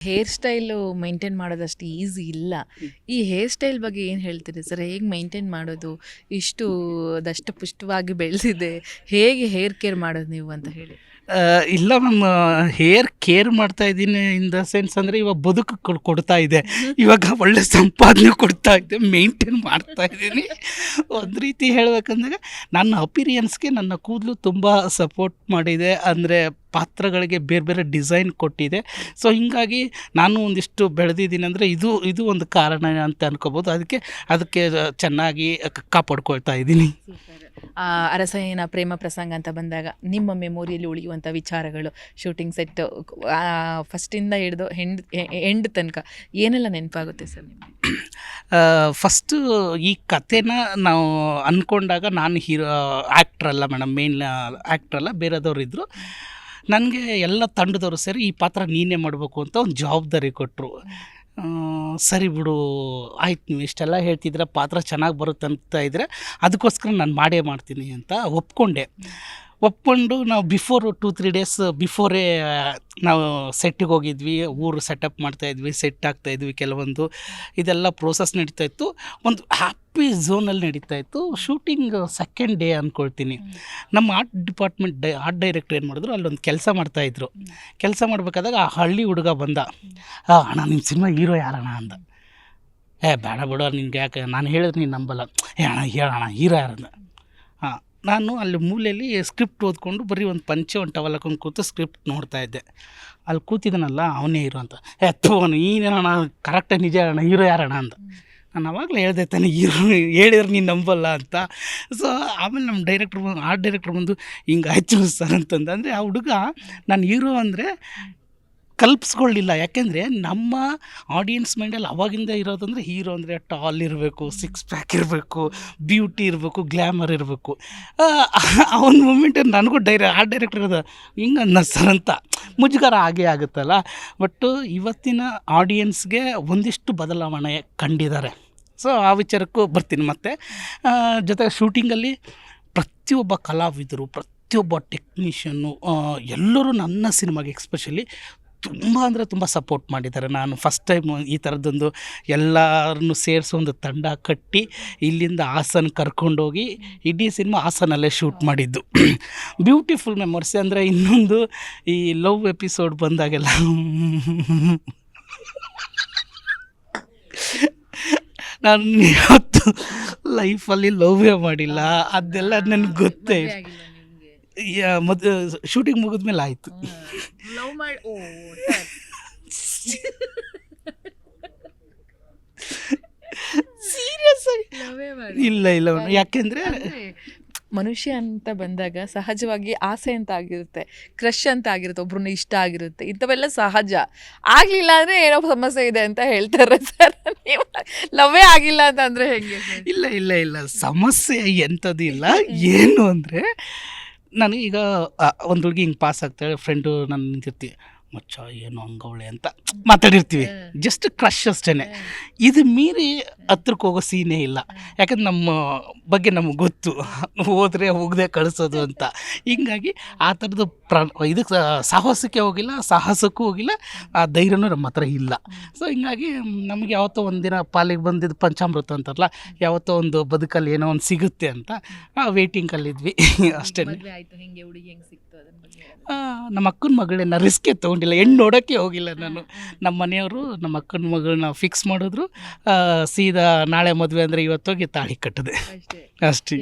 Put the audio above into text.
Hair style maintain ಮಾಡೋದಷ್ಟು easy ಇಲ್ಲ. ಈ ಹೇರ್ ಸ್ಟೈಲ್ ಬಗ್ಗೆ ಏನು ಹೇಳ್ತೀರಿ ಸರ್ ಹೇಗೆ ಮೈಂಟೈನ್ ಮಾಡೋದು? ಇಷ್ಟು ದಷ್ಟಪುಷ್ಟವಾಗಿ ಬೆಳೆದಿದೆ. ಹೇಗೆ ಹೇರ್ ಕೇರ್ ಮಾಡೋದು ನೀವು ಅಂತ ಹೇಳಿ. ಇಲ್ಲ ಮ್ಯಾಮ್ ಹೇರ್ ಕೇರ್ ಮಾಡ್ತಾ ಇದ್ದೀನಿ ಇನ್ ದ ಸೆನ್ಸ್ ಅಂದರೆ ಇವಾಗ ಬದುಕು ಕೊಡ್- ಕೊಡ್ತಾ ಇದೆ. ಇವಾಗ ಒಳ್ಳೆ ಸಂಪಾದನೆ ಕೊಡ್ತಾ ಇದೆ. ಮೇಂಟೈನ್ ಮಾಡ್ತಾ ಇದ್ದೀನಿ. ಒಂದು ರೀತಿ ಹೇಳ್ಬೇಕಂದಾಗ ನನ್ನ ಅಪಿರಿಯನ್ಸ್ಗೆ ನನ್ನ ಕೂದಲು ತುಂಬ ಸಪೋರ್ಟ್ ಮಾಡಿದೆ. ಅಂದರೆ ಪಾತ್ರಗಳಿಗೆ ಬೇರೆ ಬೇರೆ ಡಿಸೈನ್ ಕೊಟ್ಟಿದೆ. ಸೊ ಹಿಂಗಾಗಿ ನಾನು ಒಂದಿಷ್ಟು ಬೆಳೆದಿದ್ದೀನಿ ಅಂದರೆ ಇದು ಇದು ಒಂದು ಕಾರಣ ಅಂತ ಅನ್ಕೋಬೋದು. ಅದಕ್ಕೆ ಅದಕ್ಕೆ ಚೆನ್ನಾಗಿ ಕಾಪಾಡ್ಕೊಳ್ತಾ ಇದ್ದೀನಿ. ಅರಸಯ್ಯನ ಪ್ರೇಮ ಪ್ರಸಂಗ ಅಂತ ಬಂದಾಗ ನಿಮ್ಮ ಮೆಮೊರಿಯಲ್ಲಿ ಉಳಿಯುವಂಥ ವಿಚಾರಗಳು ಶೂಟಿಂಗ್ ಸೆಟ್ ಫಸ್ಟಿಂದ ಹಿಡಿದು ಹೆಂಡ್ ಎಂಡ್ ತನಕ ಏನೆಲ್ಲ ನೆನಪಾಗುತ್ತೆ ಸರ್ ನಿಮಗೆ? ಫಸ್ಟು ಈ ಕಥೆನ ನಾವು ಅಂದ್ಕೊಂಡಾಗ ನಾನು ಹೀರೋ ಆ್ಯಕ್ಟ್ರಲ್ಲ ಅಲ್ಲ ಮೇಡಮ್ ಮೇನ್ ಆ್ಯಕ್ಟ್ರಲ್ಲ ಬೇರೆದವ್ರು ಇದ್ದರು ನನಗೆ ಎಲ್ಲ ತಂಡದವರು ಸೇರಿ ಈ ಪಾತ್ರ ನೀನೇ ಮಾಡಬೇಕು ಅಂತ ಒಂದು ಜವಾಬ್ದಾರಿ ಕೊಟ್ಟರು ಸರಿ ಬಿಡು, ಆಯ್ತು ನೀವು ಇಷ್ಟೆಲ್ಲ ಹೇಳ್ತಿದ್ರೆ ಪಾತ್ರ ಚೆನ್ನಾಗಿ ಬರುತ್ತೆ ಅಂತ ಇದ್ದರೆ ಅದಕ್ಕೋಸ್ಕರ ನಾನು ಮಾಡೇ ಮಾಡ್ತೀನಿ ಅಂತ ಒಪ್ಕೊಂಡೆ. ಒಪ್ಕೊಂಡು ನಾವು ಬಿಫೋರ್ ಟೂ ತ್ರೀ ಡೇಸ್ ಬಿಫೋರೇ ನಾವು ಸೆಟ್ಟಿಗೆ ಹೋಗಿದ್ವಿ ಊರು ಸೆಟಪ್ ಮಾಡ್ತಾಯಿದ್ವಿ ಸೆಟ್ ಆಗ್ತಾಯಿದ್ವಿ ಕೆಲವೊಂದು. ಇದೆಲ್ಲ ಪ್ರೋಸೆಸ್ ನಡೀತಾ ಇತ್ತು. ಒಂದು ಹ್ಯಾಪಿ ಝೋನಲ್ಲಿ ನಡೀತಾ ಇತ್ತು. ಶೂಟಿಂಗ್ ಸೆಕೆಂಡ್ ಡೇ ಅಂದ್ಕೊಳ್ತೀನಿ ನಮ್ಮ ಆರ್ಟ್ ಡಿಪಾರ್ಟ್ಮೆಂಟ್ ಡೈ ಆರ್ಟ್ ಡೈರೆಕ್ಟರ್ ಏನು ಮಾಡಿದ್ರು ಅಲ್ಲೊಂದು ಕೆಲಸ ಮಾಡ್ತಾಯಿದ್ರು ಕೆಲಸ ಮಾಡಬೇಕಾದಾಗ ಆ ಹಳ್ಳಿ ಹುಡುಗ ಬಂದ. "ಆ, ಅಣ್ಣ ನಿಮ್ಮ ಸಿನಿಮಾ ಹೀರೋ ಯಾರಣ್ಣ? ಅಂದ. ಏ ಬೇಡ ಬಿಡೋ ನಿನ್ಗೆ ಯಾಕೆ ನಾನು ಹೇಳಿದ್ರೆ ನೀನು ನಂಬಲ್ಲ. ಏ ಅಣ್ಣ ಹೇಳಣ್ಣ ಹೀರೋ ಯಾರಂದ ಹಾಂ ನಾನು ಅಲ್ಲಿ ಮೂಲೆಯಲ್ಲಿ ಸ್ಕ್ರಿಪ್ಟ್ ಓದ್ಕೊಂಡು ಬರೀ ಒಂದು ಪಂಚೆ, ಒಂದು ಟವಲ್ ಹಾಕೊಂಡು ಕೂತು ಸ್ಕ್ರಿಪ್ಟ್ ನೋಡ್ತಾ ಇದ್ದೆ. ಅಲ್ಲಿ ಕೂತಿದ್ದಾನಲ್ಲ ಅವನೇ ಹೀರೋ ಅಂತ. ಏ ತೋ ನೀನೇನಣ್ಣ ಕರೆಕ್ಟಾಗಿ ನಿಜ ಅಣ್ಣ ಹೀರೋ ಯಾರಣ ಅಂತ. ನಾನು ಅವಾಗಲೇ ಹೇಳ್ದೆ ತಾನೆ ಹೀರೋ ಹೇಳಿದ್ರೆ ನೀನು ನಂಬಲ್ಲ ಅಂತ. ಸೊ ಆಮೇಲೆ ನಮ್ಮ ಡೈರೆಕ್ಟ್ರ್ ಬಂದು ಆರ್ಟ್ ಡೈರೆಕ್ಟ್ರ್ ಬಂದು, ಹಿಂಗೆ ಆಯ್ತು ಸರ್ ಅಂತಂದು. ಅಂದರೆ ಆ ಹುಡುಗ, ನಾನು ಹೀರೋ ಅಂದರೆ ಕಲ್ಪಿಸ್ಕೊಳ್ಳಿಲ್ಲ ಯಾಕೆಂದರೆ ನಮ್ಮ ಆಡಿಯನ್ಸ್ ಮೈಂಡಲ್ಲಿ ಅವಾಗಿಂದ ಇರೋದಂದರೆ ಹೀರೋ ಅಂದರೆ ಟಾಲ್ ಇರಬೇಕು ಸಿಕ್ಸ್ ಪ್ಯಾಕ್ ಇರಬೇಕು ಬ್ಯೂಟಿ ಇರಬೇಕು ಗ್ಲ್ಯಾಮರ್ ಇರಬೇಕು. ಆ ಒಂದು ಮೂಮೆಂಟಲ್ಲಿ ನನಗೂ ಡೈರೆ ಆ ಡೈರೆಕ್ಟರ್ ಇರೋದು, ಹಿಂಗೆ ಸರ್ ಅಂತ? ಮುಜುಗರ ಆಗೇ ಆಗುತ್ತಲ್ಲ. ಬಟ್ಟು ಇವತ್ತಿನ ಆಡಿಯನ್ಸ್ಗೆ ಒಂದಿಷ್ಟು ಬದಲಾವಣೆ ಕಂಡಿದ್ದಾರೆ. ಸೊ ಆ ವಿಚಾರಕ್ಕೂ ಬರ್ತೀನಿ ಮತ್ತೆ. ಜೊತೆಗೆ ಶೂಟಿಂಗಲ್ಲಿ ಪ್ರತಿಯೊಬ್ಬ ಕಲಾವಿದರು, ಪ್ರತಿಯೊಬ್ಬ ಟೆಕ್ನಿಷಿಯನ್ನು ಎಲ್ಲರೂ ನನ್ನ ಸಿನಿಮಾಗೆ ಎಕ್ಸ್ಪೆಷಲಿ ತುಂಬ ಅಂದರೆ ತುಂಬ ಸಪೋರ್ಟ್ ಮಾಡಿದ್ದಾರೆ. ನಾನು ಫಸ್ಟ್ ಟೈಮ್ ಈ ಥರದ್ದೊಂದು ಎಲ್ಲರನ್ನು ಸೇರಿಸಿ ಒಂದು ತಂಡ ಕಟ್ಟಿ ಇಲ್ಲಿಂದ ಹಾಸನ ಕರ್ಕೊಂಡೋಗಿ ಇಡೀ ಸಿನಿಮಾ ಹಾಸನಲ್ಲೇ ಶೂಟ್ ಮಾಡಿದ್ದು. ಬ್ಯೂಟಿಫುಲ್ ಮೆಮೊರಿಸ್ ಅಂದರೆ ಇನ್ನೊಂದು ಈ ಲವ್ ಎಪಿಸೋಡ್ ಬಂದಾಗೆಲ್ಲ. ನಾನು ಯಾವತ್ತು ಲೈಫಲ್ಲಿ ಲವ್ವೇ ಮಾಡಿಲ್ಲ. ಅದೆಲ್ಲ ನನಗೆ ಗೊತ್ತೇ. ಯಾ ಮದ್ ಶೂಟಿಂಗ್ ಮುಗಿದ್ಮೇಲೆ ಆಯಿತು. ಸೀರಿಯಸ್ ಆಗಿ ಇಲ್ಲ ಇಲ್ಲ ಯಾಕೆಂದ್ರೆ ಮನುಷ್ಯ ಅಂತ ಬಂದಾಗ ಸಹಜವಾಗಿ ಆಸೆ ಅಂತ ಆಗಿರುತ್ತೆ ಕ್ರಶ್ ಅಂತ ಆಗಿರುತ್ತೆ ಒಬ್ರನ್ನ ಇಷ್ಟ ಆಗಿರುತ್ತೆ ಇಂಥವೆಲ್ಲ ಸಹಜ. ಆಗ್ಲಿಲ್ಲ ಅಂದ್ರೆ ಏನೋ ಸಮಸ್ಯೆ ಇದೆ ಅಂತ ಹೇಳ್ತಾರೆ ಸರ್. ನೀವು ಲವ್ವೇ ಆಗಿಲ್ಲ ಅಂತ ಅಂದ್ರೆ ಹೆಂಗೆ? ಇಲ್ಲ ಇಲ್ಲ ಇಲ್ಲ ಸಮಸ್ಯೆ ಎಂಥದ್ದು ಇಲ್ಲ. ಏನು ಅಂದರೆ ನಾನು ಈಗ ಒಂದು ಹುಡುಗಿ ಹಿಂಗೆ ಪಾಸ್ ಆಗ್ತಾಳೆ ಫ್ರೆಂಡು ನಾನು ನಿಂತಿರ್ತೀವಿ ಮಚ್ಚ ಏನು ಹಂಗವಳೆ ಅಂತ ಮಾತಾಡಿರ್ತೀವಿ. ಜಸ್ಟ್ ಕ್ರಶ್ ಅಷ್ಟೇ ಇದು ಮೀರಿ ಹತ್ರಕ್ಕೆ ಹೋಗೋ ಸೀನೇ ಇಲ್ಲ. ಯಾಕಂದ್ರೆ ನಮ್ಮ ಬಗ್ಗೆ ನಮಗೆ ಗೊತ್ತು. ಹೋದರೆ ಹೋಗದೆ ಕಳಿಸೋದು ಅಂತ. ಹಿಂಗಾಗಿ ಆ ಥರದ್ದು ಪ್ರ ಇದಕ್ಕೆ ಸಾಹಸಕ್ಕೆ ಹೋಗಿಲ್ಲ ಸಾಹಸಕ್ಕೂ ಹೋಗಿಲ್ಲ ಆ ಧೈರ್ಯನೂ ನಮ್ಮ ಹತ್ರ ಇಲ್ಲ. ಸೊ ಹಿಂಗಾಗಿ ನಮಗೆ ಯಾವತ್ತೋ ಒಂದಿನ ಪಾಲಿಗೆ ಬಂದಿದ್ದು ಪಂಚಾಮೃತ ಅಂತಾರಲ್ಲ ಯಾವತ್ತೋ ಒಂದು ಬದುಕಲ್ಲಿ ಏನೋ ಒಂದು ಸಿಗುತ್ತೆ ಅಂತ ವೇಟಿಂಗಲ್ಲಿದ್ವಿ ಅಷ್ಟೇ ನಮ್ಮ ಅಕ್ಕನ ಮಗಳನ್ನ ರಿಸ್ಕೇ ತೊಗೊಂಡಿಲ್ಲ ಹೆಣ್ಣು ನೋಡೋಕ್ಕೆ ಹೋಗಿಲ್ಲ ನಾನು. ನಮ್ಮ ಮನೆಯವರು ನಮ್ಮ ಅಕ್ಕನ ಮಗಳನ್ನ ಫಿಕ್ಸ್ ಮಾಡಿದ್ರು. ಸೀದಾ ನಾಳೆ ಮದುವೆ ಅಂದರೆ ಇವತ್ತೋಗಿ ತಾಳಿ ಕಟ್ಟಿದೆ. ಅಷ್ಟೇ.